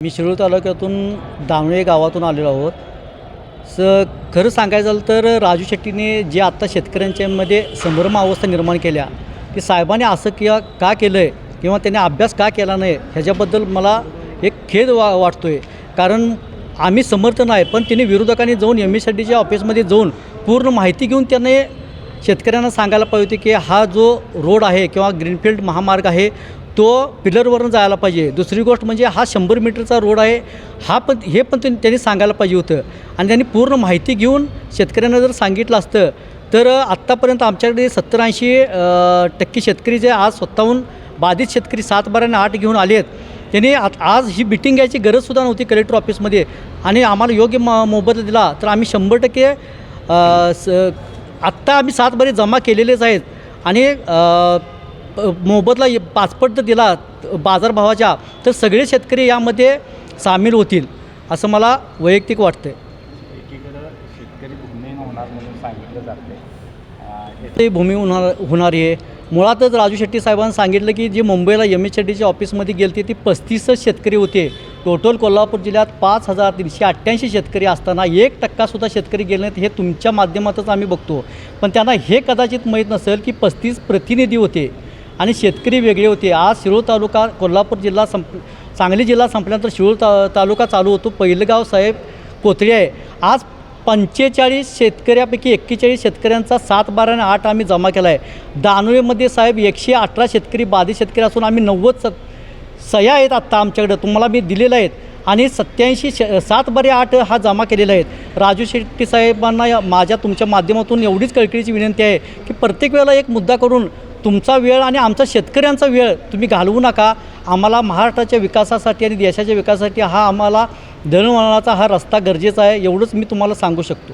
मी शिरूळ तालुक्यातून दावणे गावातून आलेलो आहोत. स खरं सांगायचं झालं तर राजू शेट्टीने जे आत्ता शेतकऱ्यांच्यामध्ये संभ्रम अवस्था निर्माण केल्या की साहेबांनी असं किंवा का केलं आहे किंवा त्याने अभ्यास का केला नाही ह्याच्याबद्दल मला एक खेद वा वाटतो आहे कारण आम्ही समर्थन आहे पण त्यांनी विरोधकांनी जाऊन एम एस सी ऑफिसमध्ये जाऊन पूर्ण माहिती घेऊन त्याने शेतकऱ्यांना सांगायला पाहिजे होती की हा जो रोड आहे किंवा ग्रीनफील्ड महामार्ग आहे तो पिलरवरून जायला पाहिजे. दुसरी गोष्ट म्हणजे हा शंभर मीटरचा रोड आहे. हा पण हे पण त्यांनी त्यांनी सांगायला पाहिजे होतं. आणि त्यांनी पूर्ण माहिती घेऊन शेतकऱ्यांना जर सांगितलं असतं तर आत्तापर्यंत आमच्याकडे सत्तर ऐंशी टक्के शेतकरी जे आज स्वतःहून बाधित शेतकरी सात बाराने आठ घेऊन आले आहेत त्यांनी आत- आज ही मिटिंग घ्यायची गरजसुद्धा नव्हती कलेक्टर ऑफिसमध्ये. आणि आम्हाला योग्य म मोबदला दिला तर आम्ही शंभर टक्के स आत्ता आम्ही सात बरे जमा केलेलेच आहेत. आणि मोबदला य- पाचपट जर दिला बाजारभावाच्या तर सगळे शेतकरी यामध्ये सामील होतील असं मला वैयक्तिक वाटतं एकीकडं शेतकरी भूमिहीन होणार म्हणून सांगितलं जाते ते भूमी होणार होणार आहे. मुळातच राजू शेट्टी साहेबांनी सांगितलं की जे मुंबईला एम एच शेट्टीच्या ऑफिसमध्ये गेलते ती पस्तीसच शेतकरी होते. टोटल कोल्हापूर जिल्ह्यात पाच हजार तीनशे अठ्ठ्याऐंशी शेतकरी असताना एक टक्कासुद्धा शेतकरी गेले नाहीत हे तुमच्या माध्यमातच आम्ही बघतो. पण त्यांना हे कदाचित माहीत नसेल की पस्तीस प्रतिनिधी होते. आणि शेतकरी वेगळे होते. आज शिरूर तालुका कोल्हापूर जिल्हा संप सांगली जिल्हा संपल्यानंतर शिरूर ता तालुका चालू होतो. पहिलं गाव साहेब कोथळी आहे. आज पंचेचाळीस शेतकऱ्यापैकी एक्केचाळीस शेतकऱ्यांचा सात बारा आणि आठ आम्ही जमा केला आहे दानवेमध्ये साहेब एकशे अठरा शेतकरी बाधित शेतकरी असून आम्ही नव्वद स सह्या आहेत आत्ता आमच्याकडं. तुम्हाला मी दिलेलं आहेत. आणि सत्याऐंशी श सात बारे आठ हा जमा केलेला आहेत. राजू शेट्टी साहेबांना माझ्या तुमच्या माध्यमातून एवढीच कळकळीची विनंती आहे की प्रत्येक वेळेला एक मुद्दा करून तुमचा वेळ आणि आमचा शेतकऱ्यांचा वेळ तुम्ही घालवू नका. आम्हाला महाराष्ट्राच्या विकासासाठी आणि देशाच्या विकासासाठी हा आम्हाला दळणवळणाचा हा रस्ता गरजेचा आहे एवढंच मी तुम्हाला सांगू शकतो.